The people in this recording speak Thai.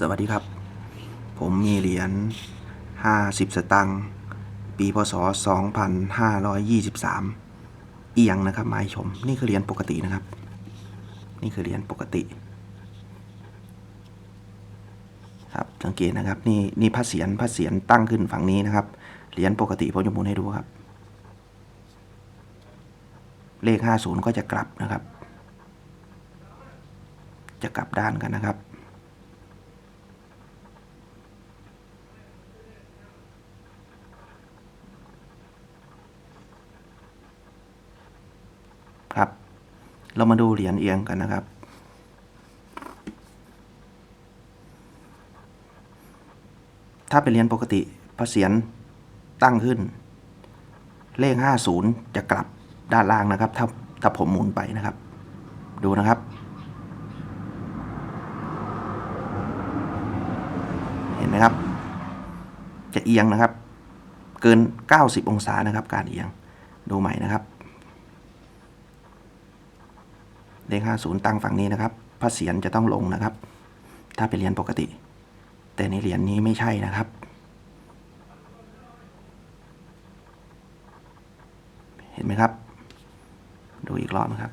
สวัสดีครับ ผมมีเหรียญ 50 สตังค์ ปีพศ 2523 เอียงนะครับมาชม นี่คือเหรียญปกตินะครับ นี่คือเหรียญปกติ ครับ สังเกตนะครับ นี่นี่พระเศียรพระเศียรตั้งขึ้นฝั่งนี้นะครับ เหรียญปกติผมจะหมุนให้ดูครับ เลข 50 ก็จะกลับนะครับ จะกลับด้านกันนะครับ ครับ เรามาดูเหรียญเอียงกันนะครับ ถ้าเป็นเหรียญปกติพระเศียรตั้งขึ้น เลข 50 จะกลับด้านล่างนะครับ ถ้าถ้าผมหมุนไปนะครับ ดูนะครับ เห็นไหมครับ จะเอียงนะครับ เกิน 90 องศานะครับ การเอียงดูใหม่นะครับ เลข50 ตั้งฝั่งนี้นะครับพระเศียรจะต้องลงนะครับ ถ้าเป็นเหรียญปกติ แต่ในเหรียญนี้ไม่ใช่นะครับ เห็นไหมครับ ดูอีกรอบนะครับ